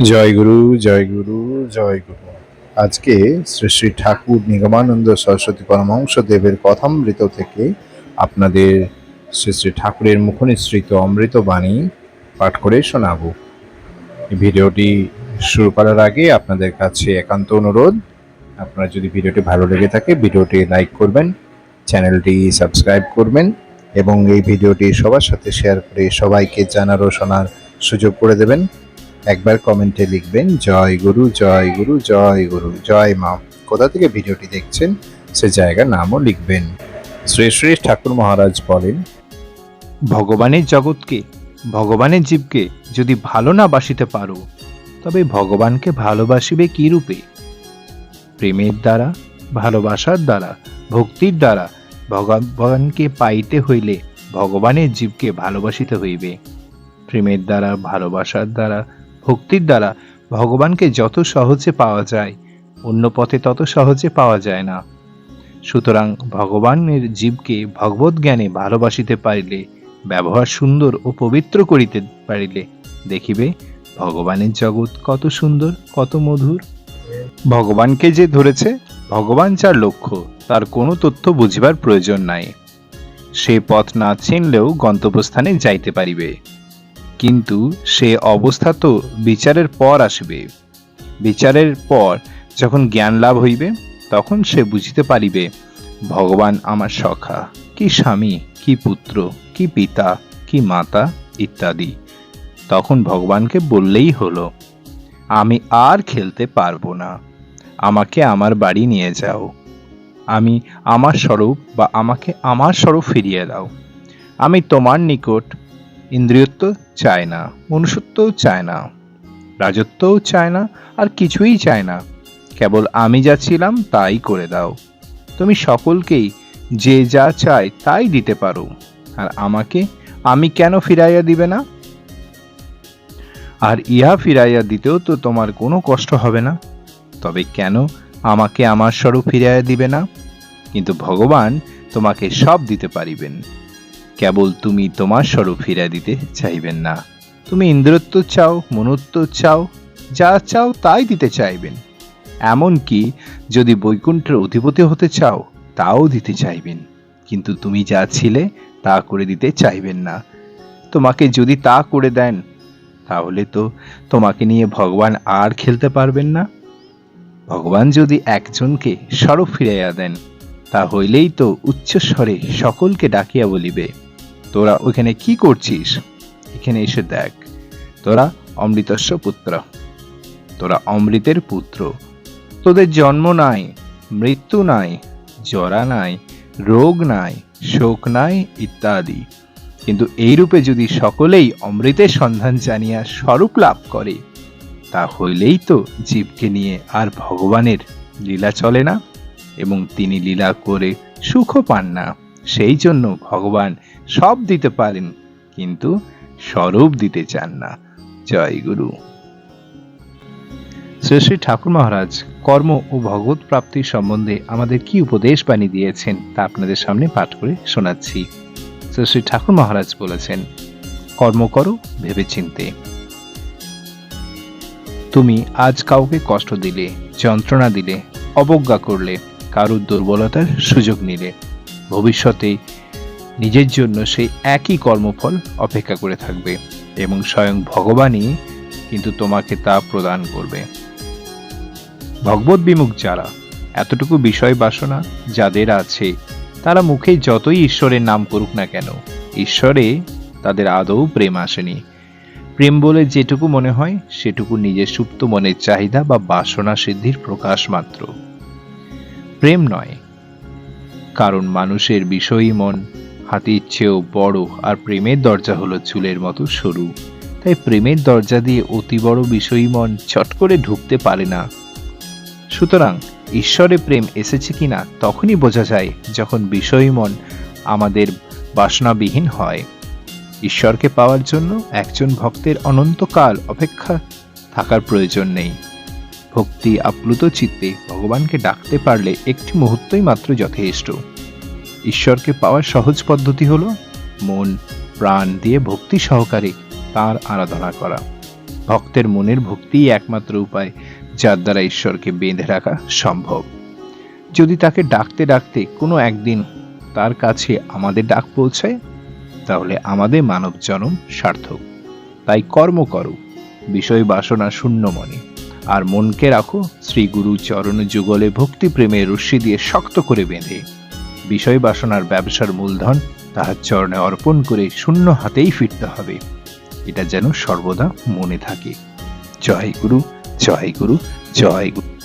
জয় গুরু জয় গুরু জয় গুরু। আজকে শ্রী শ্রী ঠাকুর নিগমানন্দ সরস্বতী পরমহংস দেবের কথামৃত থেকে আপনাদের শ্রী শ্রী ঠাকুরের মুখনিসৃত অমৃত বাণী পাঠ করে শোনাবো। ভিডিওটি শুরু করার আগে আপনাদের কাছে একান্ত অনুরোধ, আপনারা যদি ভিডিওটি ভালো লেগে থাকে, ভিডিওটি লাইক করবেন, চ্যানেলটি সাবস্ক্রাইব করবেন এবং এই ভিডিওটি সবার সাথে শেয়ার করে সবাইকে জানার ও শোনার সুযোগ করে দেবেন। একবার কমেন্টে লিখবেন, জয় গুরু জয় গুরু জয় গুরু, জয় মা। কোথা থেকে ভিডিওটি দেখছেন সে জায়গার নামও লিখবেন। শ্রী শ্রী ঠাকুর মহারাজ বলেন, ভগবানের জগৎকে, ভগবানের জীবকে যদি ভালো না বাসিতে পারো, তবে ভগবানকে ভালোবাসিবে কি রূপে? প্রেমের দ্বারা, ভালোবাসার দ্বারা, ভক্তির দ্বারা ভগবানকে পাইতে হইলে ভগবানের জীবকে ভালোবাসিতে হইবে। প্রেমের দ্বারা, ভালোবাসার দ্বারা ভক্তির দ্বারা ভগবানকে যত সহজে পাওয়া যায়, অন্য পথে তত সহজে পাওয়া যায় না। সুতরাং ভগবানের জীবকে ভগবত জ্ঞানে ভালোবাসিতে পারিলে, ব্যবহার সুন্দর ও পবিত্র করিতে পারিলে, দেখিবে ভগবানের জগৎ কত সুন্দর, কত মধুর। ভগবানকে যে ধরেছে, ভগবান যার লক্ষ্য, তার কোনো তথ্য বুঝিবার প্রয়োজন নাই। সে পথ না চিনলেও গন্তব্যস্থানে যাইতে পারিবে। কিন্তু সে অবস্থা তো বিচারের পর আসবে। বিচারের পর যখন জ্ঞান লাভ হইবে, তখন সে বুঝিতে পারিবে, ভগবান আমার সখা, কি স্বামী, কি পুত্র, কি পিতা, কি মাতা ইত্যাদি। তখন ভগবানকে বললেই হলো, আমি আর খেলতে পারব না। আমাকে আমার বাড়ি নিয়ে যাও। আমি আমার স্বরূপ বা আমাকে আমার স্বরূপ ফিরিয়ে দাও। আমি তোমার নিকট ইন্দ্রিয়ত্ব চায় না, মনুষ্যত্বও চায় না, রাজত্বও চায় না, আর কিছুই চায় না। কেবল আমি যা ছিলাম তাই করে দাও। তুমি সকলকেই যে যা চায় তাই দিতে পারো। আর আমাকে আমি কেন ফিরাইয়া দিবে না? আর ইহা ফিরাইয়া দিতেও তো তোমার কোনো কষ্ট হবে না। তবে কেন আমাকে আমার স্বরূপ ফিরাইয়া দিবে না? কিন্তু ভগবান তোমাকে সব দিতে পারিবেন। কেবল তুমি তোমার স্বরূপ ফিরিয়ে দিতে চাইবেন না। তুমি ইন্দ্রত্ব চাও, মনুত্ব চাও, যা চাও তাই দিতে চাইবেন। এমনকি যদি বৈকুণ্ঠের অধিপতি হতে চাও, তাও দিতে চাইবেন। কিন্তু তুমি যা ছিলে তা করে দিতে চাইবেন না। তোমাকে যদি তা করে দেন, তাহলে তো তোমাকে নিয়ে ভগবান আর খেলতে পারবেন না। ভগবান যদি একজনকে স্বরূপ ফিরাইয়া দেন তা হইলেই তো উচ্চস্বরে সকলকে ডাকিয়া বলিবে, তোরা ওখানে কি করছিস? এখানে এসে দেখ, তোরা অমৃতস্ব পুত্র, তোরা অমৃতের পুত্র, তোদের জন্ম নাই, মৃত্যু নাই জরা নাই, রোগ নাই, শোক নাই, ইত্যাদি। কিন্তু এই রূপে যদি সকলেই অমৃতের সন্ধান জানিয়া স্বরূপ লাভ করে, তা হইলেই তো জীবকে নিয়ে আর ভগবানের লীলা চলে না? এবং তিনি লীলা করে সুখও পান না। সেই জন্য ভগবান সব দিতে পারেন, কিন্তু স্বরূপ দিতে চান না। জয় গুরু। শ্রী শ্রী ঠাকুর মহারাজ, কর্ম ও ভগবত প্রাপ্তির সম্বন্ধে আমাদের কি উপদেশ বাণী দিয়েছেন তা আপনাদের সামনে পাঠ করে শোনাচ্ছি। শ্রী শ্রী ঠাকুর মহারাজ বলেছেন, কর্ম করো ভেবে চিনতে তুমি আজ কাউকে কষ্ট দিলে, যন্ত্রণা দিলে, অবজ্ঞা করলে কারুর দুর্বলতার সুযোগ নিলে। ভবিষ্যতে নিজের জন্য সেই একই কর্মফল অপেক্ষা করে থাকবে এবং স্বয়ং ভগবানই কিন্তু তোমাকে তা প্রদান করবে। ভগবত বিমুখ যারা, এতটুকু বিষয় বাসনা যাদের আছে, তারা মুখে যতই ঈশ্বরের নাম করুক না কেন, ঈশ্বরে তাদের আদৌ প্রেম আসেনি। প্রেম বলে যেটুকু মনে হয়, সেটুকু নিজের সুপ্ত মনের চাহিদা বা বাসনা সিদ্ধির প্রকাশ মাত্র। প্রেম নয়, কারণ মানুষের বিষয়ী মন। হাতির চেয়েও বড় আর প্রেমের দরজা হলো চুলের মতো সরু। তাই প্রেমের দরজা দিয়ে অতি বড় বিষয়ী মন চট করে ঢুকতে পারে না। সুতরাং, ঈশ্বরে প্রেম এসেছে কিনা তখনই বোঝা যায় যখন বিষয়ী মন আমাদের বাসনাবিহীন হয়। ঈশ্বরকে পাওয়ার জন্য একজন ভক্তের অনন্তকাল অপেক্ষা থাকার প্রয়োজন নেই। ভক্তি আপ্লুত চিত্তে ভগবানকে ডাকতে পারলে একটি মুহূর্তই মাত্র যথেষ্ট। ঈশ্বরকে পাওয়ার সহজ পদ্ধতি হলো মন, প্রাণ দিয়ে ভক্তি সহকারে তার আরাধনা করা। ভক্তের মনের ভক্তিই একমাত্র উপায় যার দ্বারা ঈশ্বরকে বেঁধে রাখা সম্ভব। যদি তাকে ডাকতে ডাকতে কোনো একদিন তার কাছে আমাদের ডাক পৌঁছায়, তাহলে আমাদের মানব জনম সার্থক। তাই কর্ম করো, বিষয় বাসনা শূন্য মনে। আর মনকে রাখো, শ্রী গুরু চরণ যুগলে ভক্তি প্রেমের রশ্মি দিয়ে শক্ত করে বেঁধে। বিষয় বাসনার ব্যবসার মূলধন তাহার চরণে অর্পণ করে শূন্য হাতেই ফিরতে হবে। এটা যেন সর্বদা মনে থাকে। জয় গুরু জয় গুরু জয় গুরু।